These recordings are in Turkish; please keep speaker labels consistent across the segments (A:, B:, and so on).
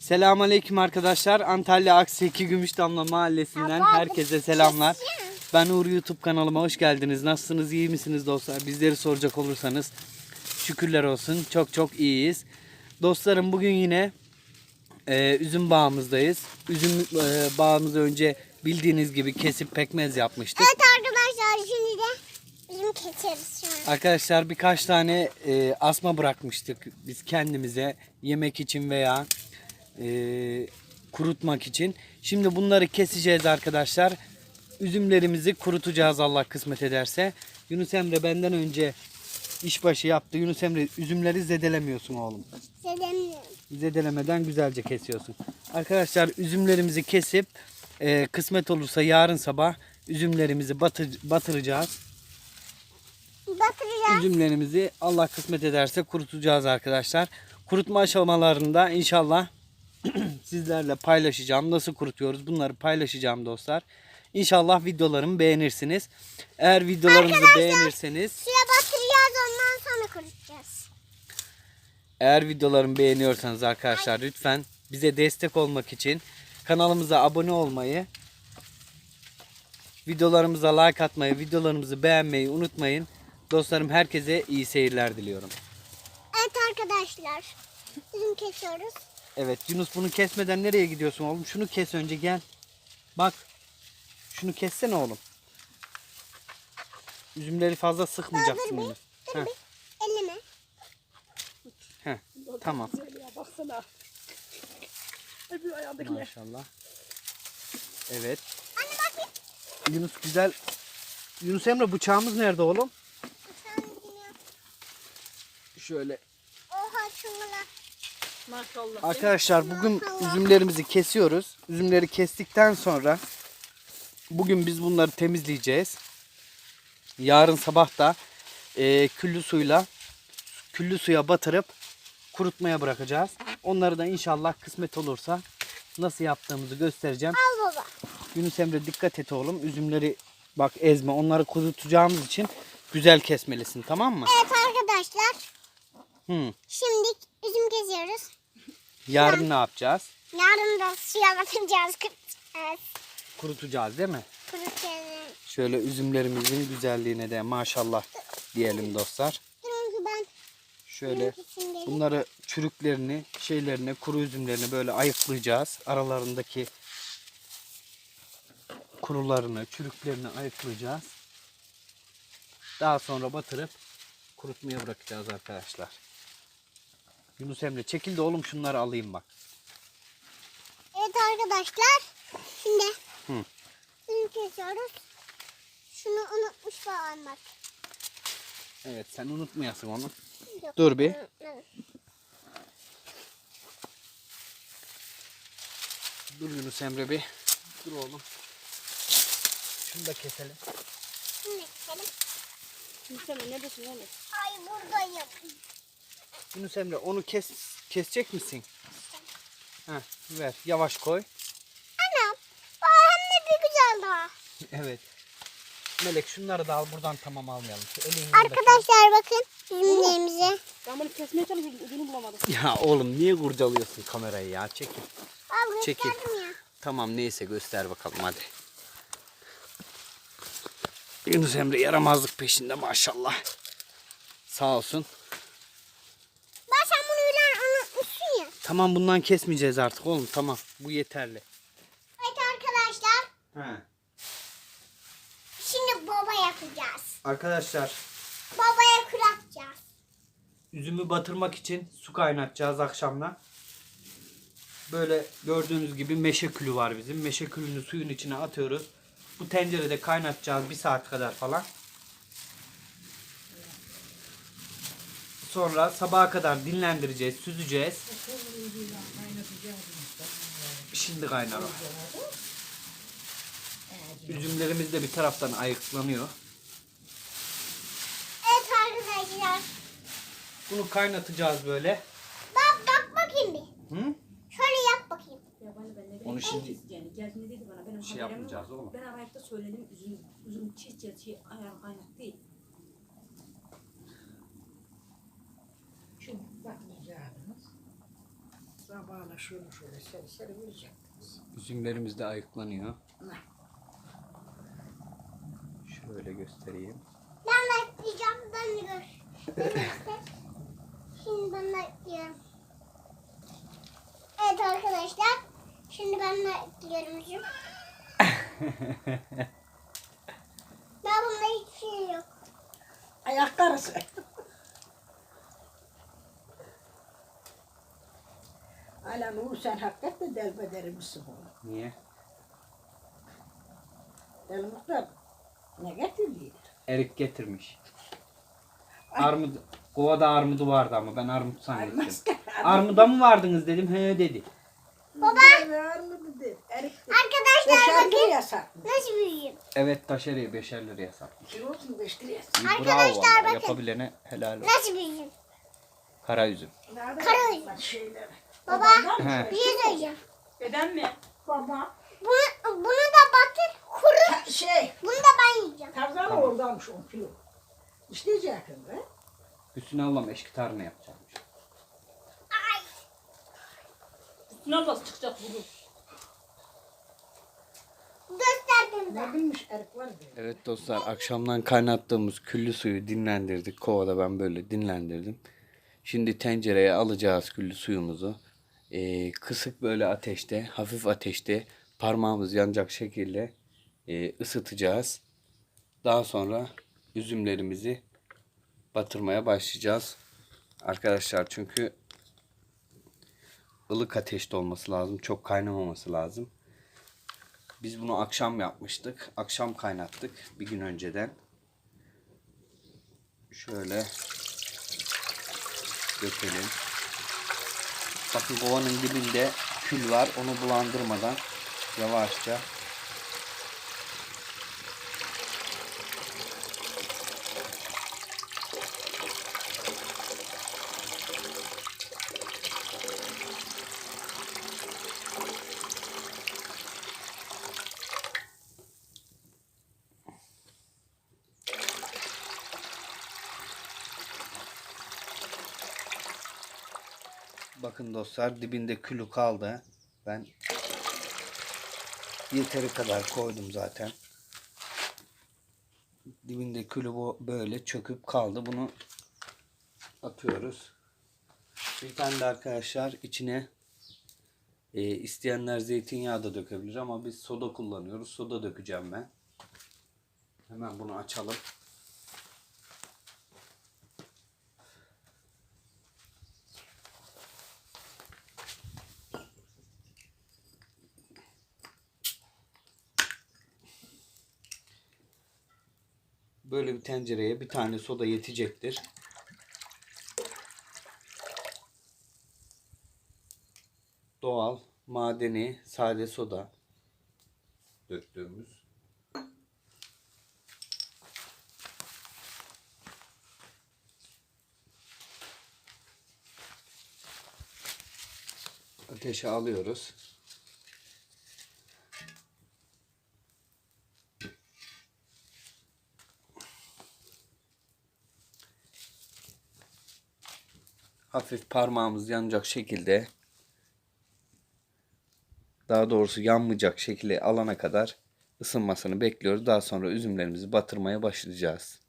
A: Selamünaleyküm arkadaşlar. Antalya Akseki Gümüşdamla Mahallesi'nden herkese selamlar. Ben Uğur YouTube kanalıma hoş geldiniz. Nasılsınız? iyi misiniz dostlar? Bizleri soracak olursanız şükürler olsun. Çok çok iyiyiz. Dostlarım bugün yine e, üzüm bağımızdayız. Üzüm e, bağımızı önce bildiğiniz gibi kesip pekmez yapmıştık.
B: Evet arkadaşlar şimdi de şu an.
A: Arkadaşlar birkaç tane e, asma bırakmıştık biz kendimize yemek için veya e, kurutmak için. Şimdi bunları keseceğiz arkadaşlar. Üzümlerimizi kurutacağız Allah kısmet ederse. Yunus Emre benden önce işbaşı yaptı. Yunus Emre üzümleri zedelemiyorsun oğlum.
B: Sedemiyorum.
A: Zedelemeden güzelce kesiyorsun. Arkadaşlar üzümlerimizi kesip e, kısmet olursa yarın sabah üzümlerimizi batır, batıracağız.
B: Batıracağız.
A: Üzümlerimizi Allah kısmet ederse kurutacağız arkadaşlar. Kurutma aşamalarında inşallah sizlerle paylaşacağım. Nasıl kurutuyoruz bunları paylaşacağım dostlar. İnşallah videolarımı beğenirsiniz. Eğer videolarımızı beğenirseniz,
B: Suya batıracağız ondan sonra kurutacağız.
A: eğer videolarımı beğeniyorsanız arkadaşlar lütfen bize destek olmak için kanalımıza abone olmayı, videolarımıza like atmayı, videolarımızı beğenmeyi unutmayın. Dostlarım herkese iyi seyirler diliyorum.
B: Evet arkadaşlar. Üzüm kesiyoruz.
A: Evet Yunus bunu kesmeden nereye gidiyorsun oğlum? Şunu kes önce gel. Bak. Şunu kessene oğlum. Üzümleri fazla sıkmayacaksın
B: Dur dur
A: Heh, tamam.
C: Baksana. Öbür ayağındakine.
A: Maşallah. Evet.
B: Anne bak bir.
A: Yunus güzel. Yunus Emre bıçağımız nerede oğlum? Şöyle.
B: Oha şunlar.
C: Maşallah.
A: Arkadaşlar bugün üzümlerimizi kesiyoruz. Üzümleri kestikten sonra bugün biz bunları temizleyeceğiz. Yarın sabah da e, küllü suyla küllü suya batırıp kurutmaya bırakacağız. Onları da inşallah kısmet olursa nasıl yaptığımızı göstereceğim.
B: Al baba.
A: Yunus Emre dikkat et oğlum. Üzümleri bak ezme. Onları kurutacağımız için güzel kesmelisin tamam mı?
B: Evet arkadaşlar.
A: Hı.
B: Şimdi üzüm kesiyoruz.
A: Yarın ne yapacağız?
B: Yarın da suya batıracağız. Kurutacağız.
A: Kurutacağız değil mi?
B: Kurutacağız.
A: Şöyle üzümlerimizin güzelliğine de maşallah diyelim dostlar.
B: Durun ben
A: Şöyle bunları çürüklerini, şeylerini, kuru üzümlerini böyle ayıklayacağız. Aralarındaki kurularını, çürüklerini ayıklayacağız. Daha sonra batırıp kurutmaya bırakacağız arkadaşlar. Yunus Emre çekil de oğlum şunları alayım bak.
B: Evet arkadaşlar. Şimdi
A: Hı.
B: üzüm kesiyoruz. Şunu unutmuş babam bak.
A: Evet sen unutmayasın onu.
B: Yok,
A: Dur bir.
B: unutmadım.
A: Dur Yunus Emre bir. Dur oğlum. Şunu da keselim.
B: Şimdi keselim.
C: Gülseme neredesin oğlum?
B: Ay buradayım.
A: Yunus Emre onu kes kesecek misin? Heh, ver. Yavaş koy.
B: Anam. Aa, hem de bir güzel daha.
A: Evet. Melek şunları da al buradan tamam almayalım. Şu elin
B: Arkadaşlar bakın üzümlerimize.
C: Ben bunu kesmeye çalışıyorum. Ucunu bulamadım.
A: Ya oğlum niye kurcalıyorsun kamerayı ya? Çekil.
B: Al
A: Çekil.
B: gösterdim ya.
A: Tamam neyse göster bakalım hadi. Yunus Emre yaramazlık peşinde maşallah. Sağ olsun.
B: Bak sen bunu bilen unutmuşsun ya.
A: Tamam bundan kesmeyeceğiz artık oğlum tamam. Bu yeterli.
B: Evet arkadaşlar.
A: He.
B: Şimdi baba yapacağız.
A: Arkadaşlar
B: Babaya kür atacağız.
A: üzümü batırmak için su kaynatacağız akşamla. Böyle gördüğünüz gibi meşe külü var bizim. Meşe külünü suyun içine atıyoruz. Bu tencerede kaynatacağız bir saat kadar falan. Sonra sabaha kadar dinlendireceğiz, süzeceğiz. Şimdi kaynar o. Üzümlerimiz de bir taraftan ayıklanıyor.
B: Evet arkadaşlar.
A: Bunu kaynatacağız böyle.
B: Bak bak bakayım bir.
A: Hı?
B: Şöyle yap bakayım.
A: Onu şimdi
C: yani geldiğinde dedi bana benim
A: şey yapmayacağız oğlum.
C: Ben hayatta söyledim üzüm üzüm çiz şey ayar kaynak bakmayacağınız.
D: Sabahla şöyle seri seri vuracaktınız.
A: Üzümlerimiz de ayıklanıyor.
D: Ne?
A: Şöyle göstereyim.
B: Ben bekleyeceğim. Ben de gör. Ben. Şimdi ben bekliyorum. Evet arkadaşlar. Şimdi ben bekliyorum üzüm. ben bunda hiçbir şey yok.
D: Ayaklarısı. Hala Nur sen hakikaten delbederi misin bunu?
A: Niye?
D: Deli muhtar ne getirdi?
A: Erik getirmiş. Armut, kovada armudu vardı ama ben armut zannettim. Armuda mı vardınız dedim. He dedi.
D: Baba. Var mı dedi? Erik.
B: Arkadaşlar
D: Beşer
B: bakın.
D: satmış.
B: Nasıl büyüyeyim?
A: Evet taşeriye beşer liraya satmış.
D: Kilosunu beş liraya
A: İyi,
B: Arkadaşlar bakın.
A: Yapabilene helal olsun.
B: Nasıl büyüyeyim?
A: Kara üzüm.
D: Nerede
B: Kara
D: yaptılar şeyleri?
B: Baba
A: He.
B: bir şey söyleyeceğim.
C: Neden mi?
D: Baba.
B: Bunu, bunu da batır kuru.
D: Ha, şey.
B: Bunu da ben yiyeceğim.
D: Tarzan
A: Tamam.
D: oradanmış 10 kilo. İsteyeceksin be.
A: Hüsnü ablam eşkitarını yapacakmış.
B: Ay.
C: Üstüne bas çıkacak bunu.
B: Gösterdim.
D: Ne bilmiş erik var.
A: Evet dostlar akşamdan kaynattığımız küllü suyu dinlendirdik. Kovada ben böyle dinlendirdim. Şimdi tencereye alacağız küllü suyumuzu. Ee, kısık böyle ateşte, hafif ateşte parmağımız yanacak şekilde e, ısıtacağız. Daha sonra üzümlerimizi batırmaya başlayacağız. Arkadaşlar çünkü ılık ateşte olması lazım. Çok kaynamaması lazım. Biz bunu akşam yapmıştık. Akşam kaynattık bir gün önceden. Şöyle dökelim. Bakın kovanın dibinde kül var. Onu bulandırmadan yavaşça Bakın dostlar dibinde külü kaldı. Ben yeteri kadar koydum zaten. Dibinde külü bu böyle çöküp kaldı. Bunu atıyoruz. Bir tane de arkadaşlar içine e, isteyenler zeytinyağı da dökebilir ama biz soda kullanıyoruz. Soda dökeceğim ben. Hemen bunu açalım. Böyle bir tencereye bir tane soda yetecektir. Doğal, madeni, sade soda döktüğümüz. Ateşe alıyoruz. Hafif parmağımız yanacak şekilde daha doğrusu yanmayacak şekilde alana kadar ısınmasını bekliyoruz. Daha sonra üzümlerimizi batırmaya başlayacağız.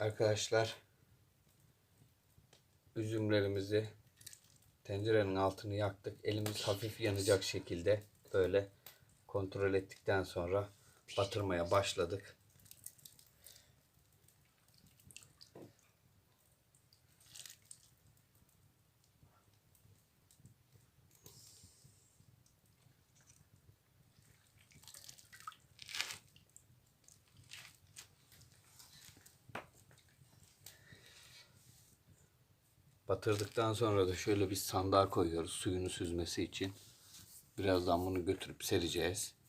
A: Arkadaşlar üzümlerimizi tencerenin altını yaktık. Elimiz hafif yanacak şekilde böyle kontrol ettikten sonra batırmaya başladık. Batırdıktan sonra da şöyle bir sandığa koyuyoruz suyunu süzmesi için. Birazdan bunu götürüp sereceğiz.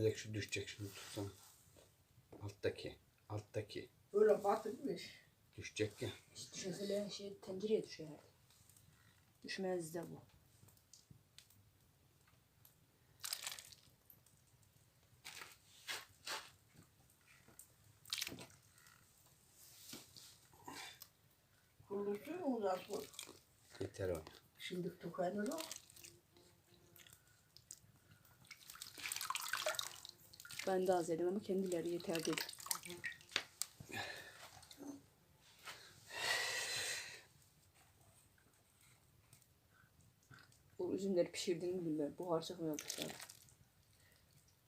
A: Melek şu düşecek şunu tutsana. Alttaki. Alttaki.
D: Böyle batırmış.
A: Düşecek ya.
C: Düşünsene şey tencereye düşüyor herhalde. Düşmez de bu.
D: Kurulsun ondan sonra.
A: Yeter o.
D: Şimdi tıkanır o.
C: Ben de az yedim ama kendileri yeter dedi. Bu üzümleri pişirdiğini mi bilmiyorum. Buhar çıkmıyor dışarı.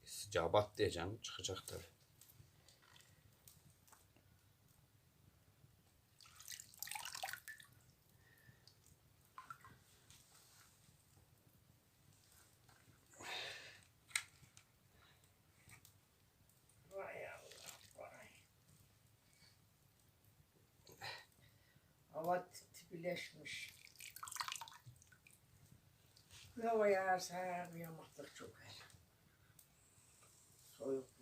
A: Sıcağı bat diyeceksin. Çıkacak tabii.
D: Tipileşmiş. Hava yağarsa yağmaktır çok. Soğuk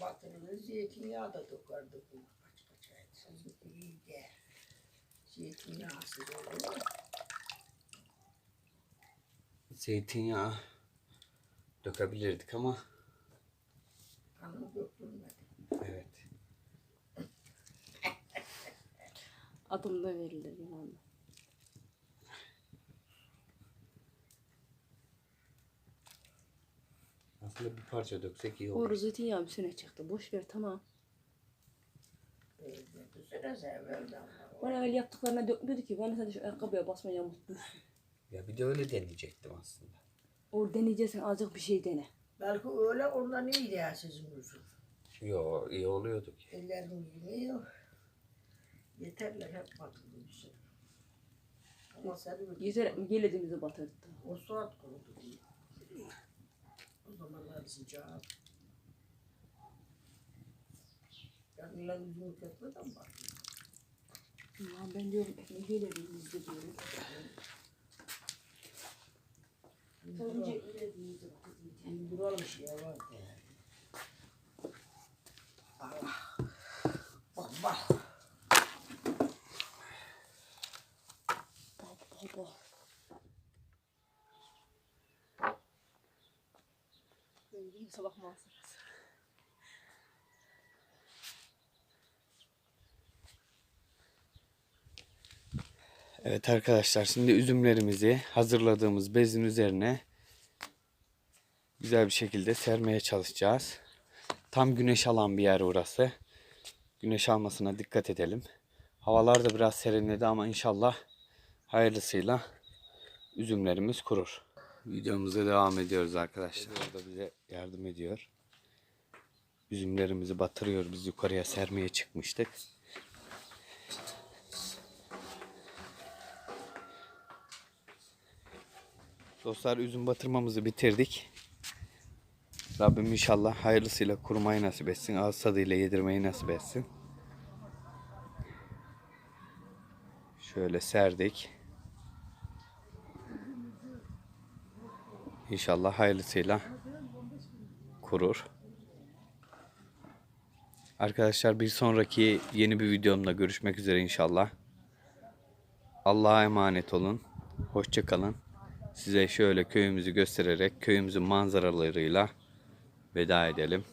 D: batırırız, zeytinyağı da dökerdik bunu kaç kaç ay. Sizin iyi de zeytinyağsız olur.
A: Zeytinyağı dökebilirdik ama
D: Kanı dökülmedi.
A: evet.
C: Adımda verilir Yunan'da.
A: Aslında bir parça döksek iyi olur.
C: Doğru zeytinyağı bir sene çıktı. Boş ver tamam. Bana öyle yaptıklarına dökmüyordu ki. Ben de sadece şu ayakkabıya basmaya unuttum.
A: Ya bir de öyle deneyecektim aslında.
C: Orada deneyeceksin azıcık bir şey dene.
D: Belki öyle ondan iyiydi ya sizin yüzün.
A: Yo iyi oluyordu ki.
D: Ellerim yemiyor. Yeterler hep batırdı bir sene. Ama sen
C: Yeter mi gelediğimizi batırdı.
D: O saat kurudu diye. O zamanlar sıcağı. Yani lan yüzümü kesmeden bak.
C: Ya ben diyorum ekmeği gelediğimizde diyorum. Önce gelediğimizde batırdı.
D: Duralım şey var. Allah. Bak bak.
C: Bak bak bak. Sabah manzarası.
A: Evet arkadaşlar şimdi üzümlerimizi hazırladığımız bezin üzerine güzel bir şekilde sermeye çalışacağız. Tam güneş alan bir yer orası. Güneş almasına dikkat edelim. Havalar da biraz serinledi ama inşallah hayırlısıyla üzümlerimiz kurur. Videomuza devam ediyoruz arkadaşlar. Orada bize yardım ediyor. Üzümlerimizi batırıyor. Biz yukarıya sermeye çıkmıştık. Dostlar üzüm batırmamızı bitirdik. Rabbim inşallah hayırlısıyla kurumayı nasip etsin. Ağız tadıyla yedirmeyi nasip etsin. Şöyle serdik. İnşallah hayırlısıyla kurur. Arkadaşlar bir sonraki yeni bir videomda görüşmek üzere inşallah. Allah'a emanet olun. Hoşça kalın. Size şöyle köyümüzü göstererek köyümüzün manzaralarıyla veda edelim.